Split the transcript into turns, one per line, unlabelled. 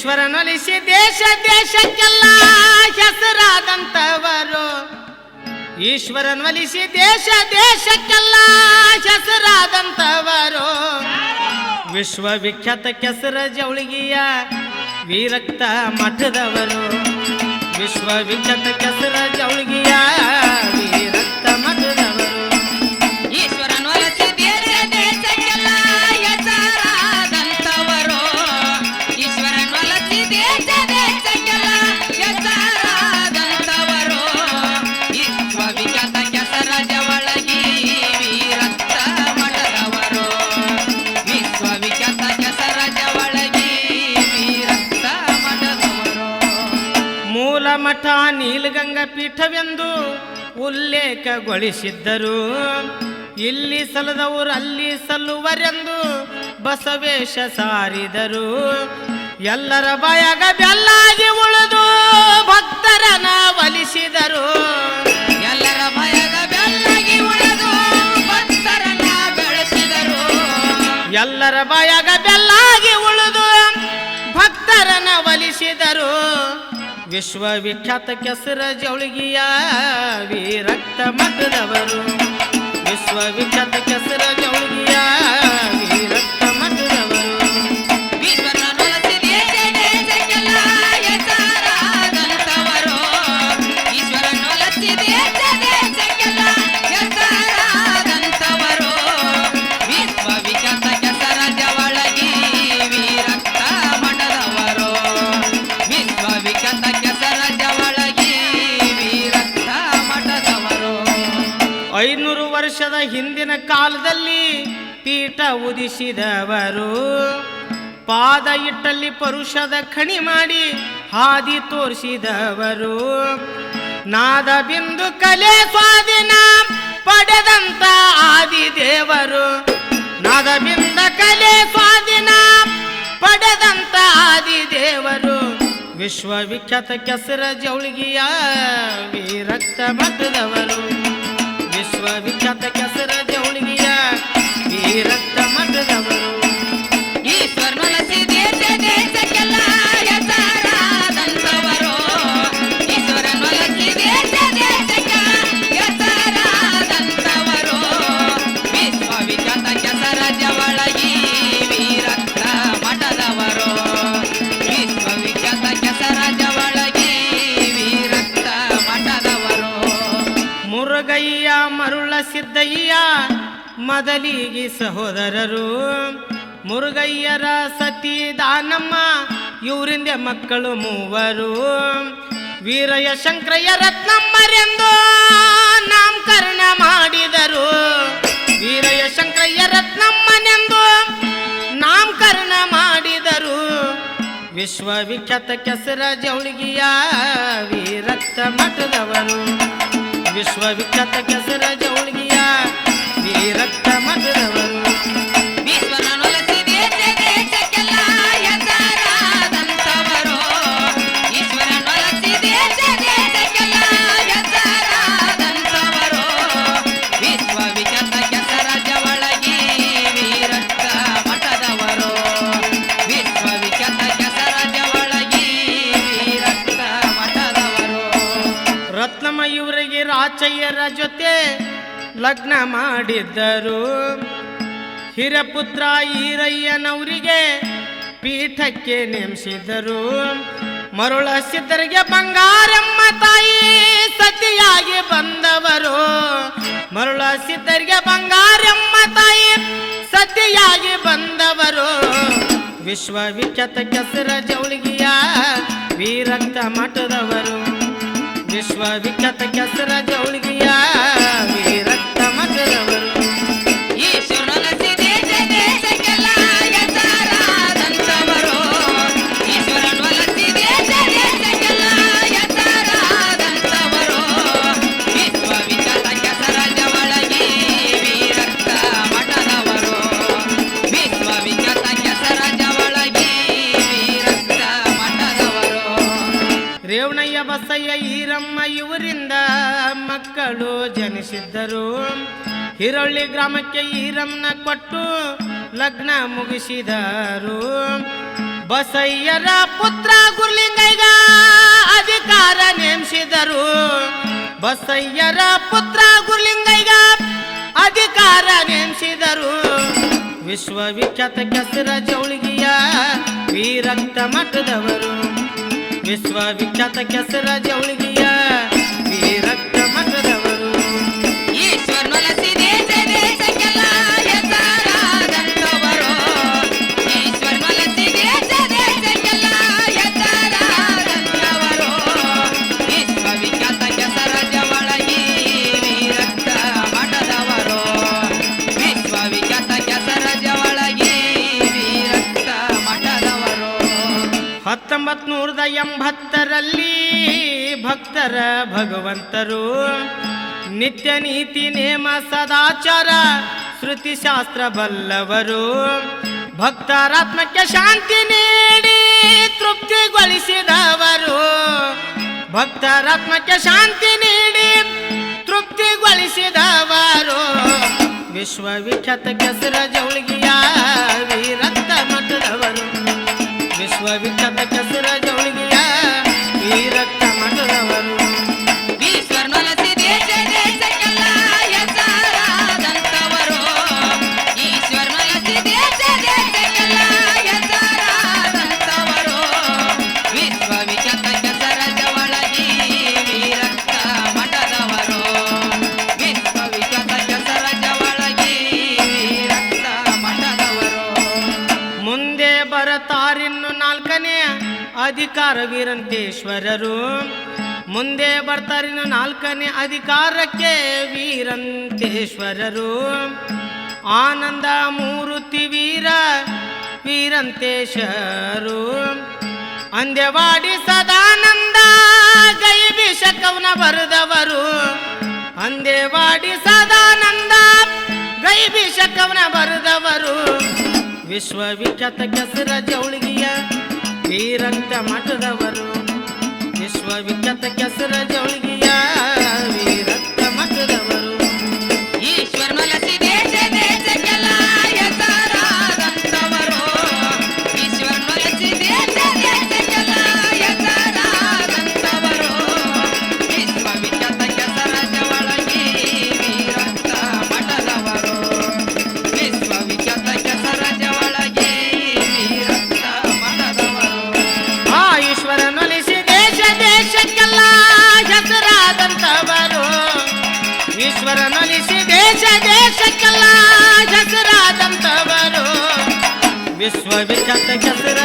ಈಶ್ವರನೊಲಿಸಿ ದೇಶ ದೇಶಕ್ಕೆಲ್ಲ ಹೆಸರಾದಂತವರು ಈಶ್ವರನೊಲಿಸಿ ದೇಶ ದೇಶಕ್ಕೆಲ್ಲ ಹೆಸರಾದಂತವರು ವಿಶ್ವವಿಖ್ಯಾತ ಕೆಸರ ಜವಳಿಗೆಯ ವೀರಕ್ತ ಮಠದವರು. ವಿಶ್ವವಿಖ್ಯಾತ ಕೆಸರ ಜವಳಿಗೆಯ ನೀಲಗಂಗಾ ಪೀಠವೆಂದು ಉಲ್ಲೇಖಗೊಳಿಸಿದ್ದರು. ಇಲ್ಲಿ ಸಲ್ಲದವರು ಅಲ್ಲಿ ಸಲ್ಲುವರೆಂದು ಬಸವೇಶ ಸಾರಿದರು. ಎಲ್ಲರ ಬಾಯಾಗ ಬೆಲ್ಲಾಗಿ ಉಳಿದು ಭಕ್ತರನ ಒಲಿಸಿದರು.
ಎಲ್ಲರ ಬಾಯಾಗ ಬೆಲ್ಲಾಗಿ ಉಳಿದು ಭಕ್ತರನ್ನ ಬೆಳೆಸಿದರು.
ಎಲ್ಲರ ಬಾಯಾಗ ಬೆಲ್ಲಾಗಿ ಉಳಿದು ಭಕ್ತರನ ಒಲಿಸಿದರು. ವಿಶ್ವವಿಖ್ಯಾತ ಕೆಸರ ಜವಳಿಗೆಯ ವೀರಕ್ತ ಮಠದವರು. ವಿಶ್ವವಿಖ್ಯಾತ ಕೆಸರ ಜವಳಿಗೆಯ ವೀರಕ್ತ ಹಿಂದಿನ ಕಾಲದಲ್ಲಿ ಪೀಠ ಉದಿಸಿದವರು. ಪಾದ ಇಟ್ಟಲ್ಲಿ ಪರುಷದ ಖಣಿ ಮಾಡಿ ಹಾದಿ ತೋರಿಸಿದವರು. ನಾದ ಬಿಂದು ಕಲೆ ಸ್ವಾಧೀನ ಪಡೆದಂತ ಆದಿದೇವರು ನಾದ ಬಿಂದ ಕಲೆ ಸ್ವಾಧೀನ ಪಡೆದಂತ ಆದಿ ದೇವರು. ವಿಶ್ವವಿಖ್ಯಾತ ಕೆಸರ ಜವಳಿಗೆಯ ವಿರಕ್ತ ಮಠದವರು ವಿಶ್ವವಿಖ್ಯಾತ ಕೆಸರ ಜವಳಿಗೆಯ ವೀರಕ್ತ ಸಿದ್ದಯ್ಯ, ಮೊದಲಿಗೆ ಸಹೋದರರು, ಮುರುಗಯ್ಯರ ಸತಿ ದಾನಮ್ಮ, ಇವರಿಂದ ಮಕ್ಕಳು ಮೂವರು. ವೀರಯ್ಯ ಶಂಕರಯ್ಯ ರತ್ನಮ್ಮರೆಂದು ನಾಮಕರಣ ಮಾಡಿದರು. ವೀರಯ್ಯ ಶಂಕರಯ್ಯ ರತ್ನಮ್ಮನೆಂದು ನಾಮಕರಣ ಮಾಡಿದರು. ವಿಶ್ವವಿಖ್ಯಾತ ಕೆಸರ ಜೌಳಿಗಿಯ ವೀರಕ್ತ ಮಠದವರು. ವಿಶ್ವವಿಖ್ಯಾತ ಕೆಸರ ಜವಳಿಗೆಯ ವೀರಕ್ತ ಮಠದವರು ಇವರಿಗೆ ಜೊತೆ ಲಗ್ನ ಮಾಡಿದ್ದರು. ಹಿರಪುತ್ರ ಈರಯ್ಯನವರಿಗೆ ಪೀಠಕ್ಕೆ ನೇಮಿಸಿದರು ಮರುಳ ಸಿದ್ಧರಿಗೆ ಬಂಗಾರಮ್ಮ ತಾಯಿ ಸತಿಯಾಗಿ ಬಂದವರು. ಮರುಳ ಸಿದ್ಧರಿಗೆ ಬಂಗಾರಮ್ಮ ತಾಯಿ ಸತಿಯಾಗಿ ಬಂದವರು. ವಿಶ್ವವಿಖ್ಯಾತ ಕೆಸರ ಜವಳಿಗೆಯ ವೀರಂತ ಮಠದವರು. ವಿಶ್ವವಿಖ್ಯಾತ ಕೆಸರ ಜೌಳಿಗೆಯ ಮಠದವರು. ರೇವಣಯ್ಯ ಬಸಯ್ಯ ಮಕ್ಕಳು ಜನಿಸಿದ್ದರು. ಹಿರಳ್ಳಿ ಗ್ರಾಮಕ್ಕೆ ಈರಮ್ಮನ ಕೊಟ್ಟು ಲಗ್ನ ಮುಗಿಸಿದರು. ಬಸಯ್ಯರ ಪುತ್ರ ಗುರ್ಲಿಂಗೈಗ ಅಧಿಕಾರ ನೇಮಿಸಿದರು. ಬಸಯ್ಯರ ಪುತ್ರ ಗುರ್ಲಿಂಗೈಗ ಅಧಿಕಾರ ನೇಮಿಸಿದರು. ವಿಶ್ವವಿಖ್ಯಾತ ಕೆಸರ ಜೌಳಿಗಿಯ ವೀರಕ್ತ ಮಠದವರು. ವಿಶ್ವವಿಖ್ಯಾತ ಕೆಸರ ಜೌಳಿಗೆಯ ಹತ್ತೊಂಬತ್ ನೂರದ ಎಂಬತ್ತರಲ್ಲಿ ಭಕ್ತರ ಭಗವಂತರು ನಿತ್ಯ ನೀತಿ, ನೇಮ, ಸದಾಚಾರ, ಶ್ರುತಿ ಶಾಸ್ತ್ರ ಬಲ್ಲವರು. ಭಕ್ತರಾತ್ಮಕ್ಕೆ ಶಾಂತಿ ನೀಡಿ ತೃಪ್ತಿಗೊಳಿಸಿದವರು. ಭಕ್ತರಾತ್ಮಕ್ಕೆ ಶಾಂತಿ ನೀಡಿ ತೃಪ್ತಿಗೊಳಿಸಿದವರು. ವಿಶ್ವವಿಖ್ಯಾತ ಕೆಸರ ಜೌಳಿಗೆಯ ವೀರತ್ತ ಮಠದವರು. ವಿಶ್ವವಿಖ್ಯಾತ ಕೆಸರ ಜೌಳಿಗೆಯ ಅಧಿಕಾರ ವೀರಂತೇಶ್ವರರು ಮುಂದೆ ಬರ್ತಾರಿನ ನಾಲ್ಕನೇ ಅಧಿಕಾರಕ್ಕೆ ವೀರಂತೇಶ್ವರರು ಆನಂದ ಮೂರುತಿ ವೀರ ವೀರಂತೇಶರು ಅಂದ್ಯವಾಡಿ ಸದಾನಂದ ಗೈಬಿಷಕವನ ಬರೆದವರು. ಅಂದ್ಯವಾಡಿ ಸದಾನಂದ ಗೈಬಿಷಕವನ ಬರೆದವರು. ವಿಶ್ವವಿಖ್ಯಾತ ಕೆಸರ ಜೌಳಿಗೆಯ ವೀರಂತ ಮಠದವರು ವಿಶ್ವವಿಖ್ಯಾತ ಕೆಸರ ಜೌಳಿಗೆಯ ವಿಶ್ವವಿಖ್ಯಾತ ಕೆಸರ